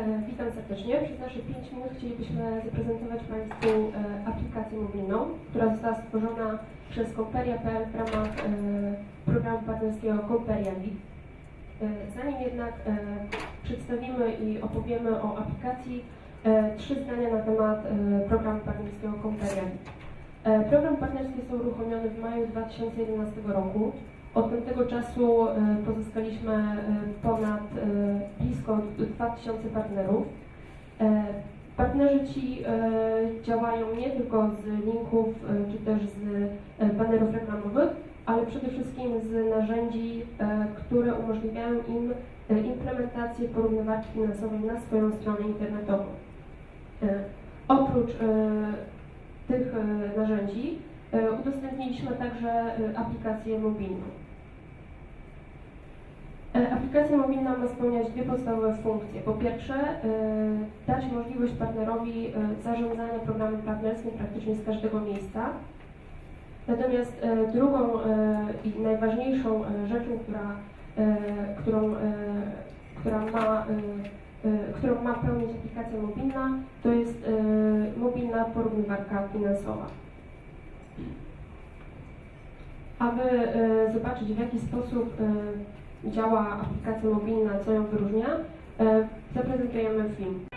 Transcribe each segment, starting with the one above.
E, Witam serdecznie. Przez nasze 5 minut chcielibyśmy zaprezentować Państwu e, aplikację mobilną, która została stworzona przez Comperia.pl w ramach e, programu partnerskiego Comperia Lead. Zanim jednak przedstawimy i opowiemy o aplikacji, trzy zdania na temat programu partnerskiego Comperia Lead. Program partnerski został uruchomiony w maju 2011 roku. Od tamtego czasu e, pozyskaliśmy e, ponad e, blisko 2000 partnerów. Partnerzy ci działają nie tylko z linków czy też z banerów reklamowych, ale przede wszystkim z narzędzi, które umożliwiają im implementację porównywarki finansowej na swoją stronę internetową. Oprócz tych narzędzi udostępniliśmy także aplikację mobilną. E, Aplikacja mobilna ma spełniać dwie podstawowe funkcje. Po pierwsze, e, dać możliwość partnerowi e, zarządzania programem partnerskim praktycznie z każdego miejsca. Natomiast drugą i najważniejszą rzeczą, która, którą, która, ma, którą ma pełnić aplikacja mobilna, to jest mobilna porównywarka finansowa. Aby zobaczyć w jaki sposób działa aplikacja mobilna, co ją wyróżnia, e, zaprezentujemy film.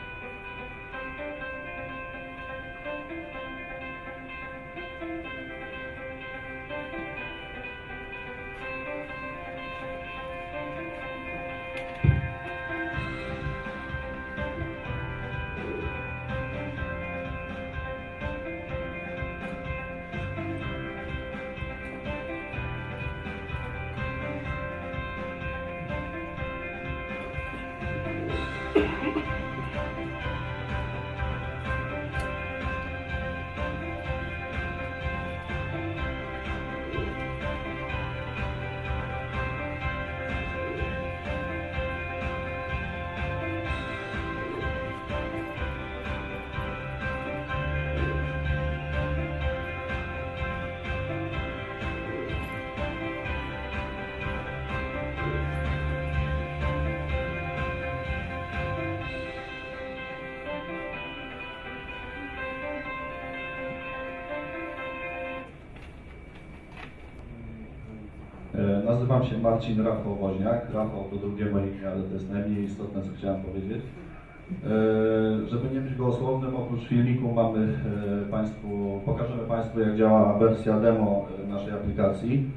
Nazywam się Marcin Rafał Woźniak. Rafał to drugie moje imię, ale to jest najmniej istotne, co chciałem powiedzieć. E, Żeby nie być gołosłownym, oprócz filmiku mamy e, Państwu, pokażemy Państwu jak działa wersja demo e, naszej aplikacji.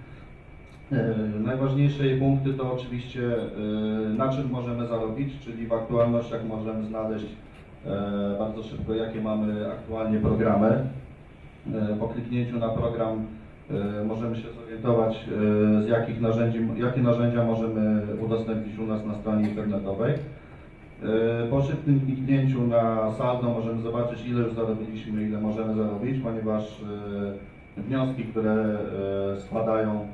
Najważniejsze jej punkty to oczywiście na czym możemy zarobić, czyli w aktualnościach możemy znaleźć bardzo szybko jakie mamy aktualnie programy. Po kliknięciu na program możemy się zorientować e, z jakich narzędzi, jakie narzędzia możemy udostępnić u nas na stronie internetowej. E, Po szybkim kliknięciu na saldo możemy zobaczyć ile już zarobiliśmy, ile możemy zarobić, ponieważ e, wnioski, które e, składają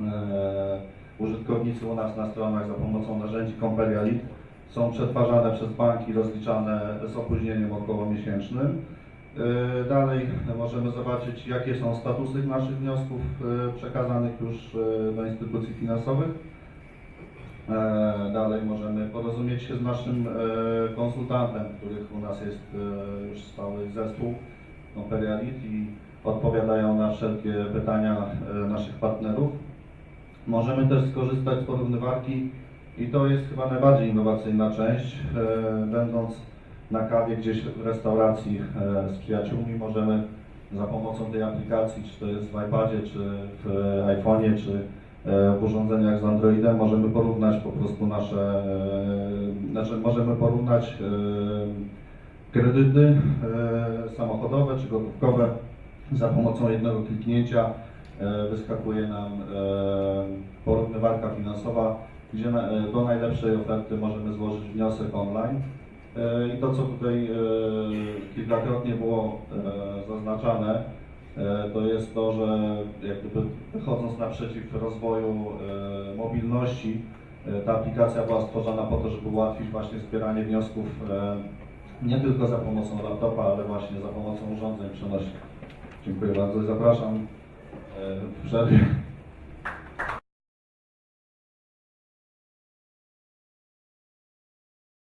e, użytkownicy u nas na stronach za pomocą narzędzi Comperia Lead są przetwarzane przez banki, rozliczane z opóźnieniem około miesięcznym. E, Dalej możemy zobaczyć, jakie są statusy naszych wniosków e, przekazanych już e, do instytucji finansowych. Dalej możemy porozumieć się z naszym konsultantem, których u nas jest już stały zespół Comperia Lead i odpowiadają na wszelkie pytania naszych partnerów. Możemy też skorzystać z porównywarki i to jest chyba najbardziej innowacyjna część. Będąc na kawie gdzieś w restauracji e, z przyjaciółmi możemy za pomocą tej aplikacji, czy to jest w iPadzie, czy w iPhone'ie, czy e, w urządzeniach z Androidem, możemy porównać po prostu nasze, e, znaczy możemy porównać kredyty samochodowe czy gotówkowe za pomocą jednego kliknięcia wyskakuje nam porównywarka finansowa, gdzie do najlepszej oferty możemy złożyć wniosek online. E, I to, co tutaj e, kilkakrotnie było e, zaznaczane, to jest to, że jak gdyby wychodząc naprzeciw rozwoju mobilności, ta aplikacja była stworzona po to, żeby ułatwić właśnie zbieranie wniosków nie tylko za pomocą laptopa, ale właśnie za pomocą urządzeń przenośnych. Dziękuję bardzo i zapraszam w przerwie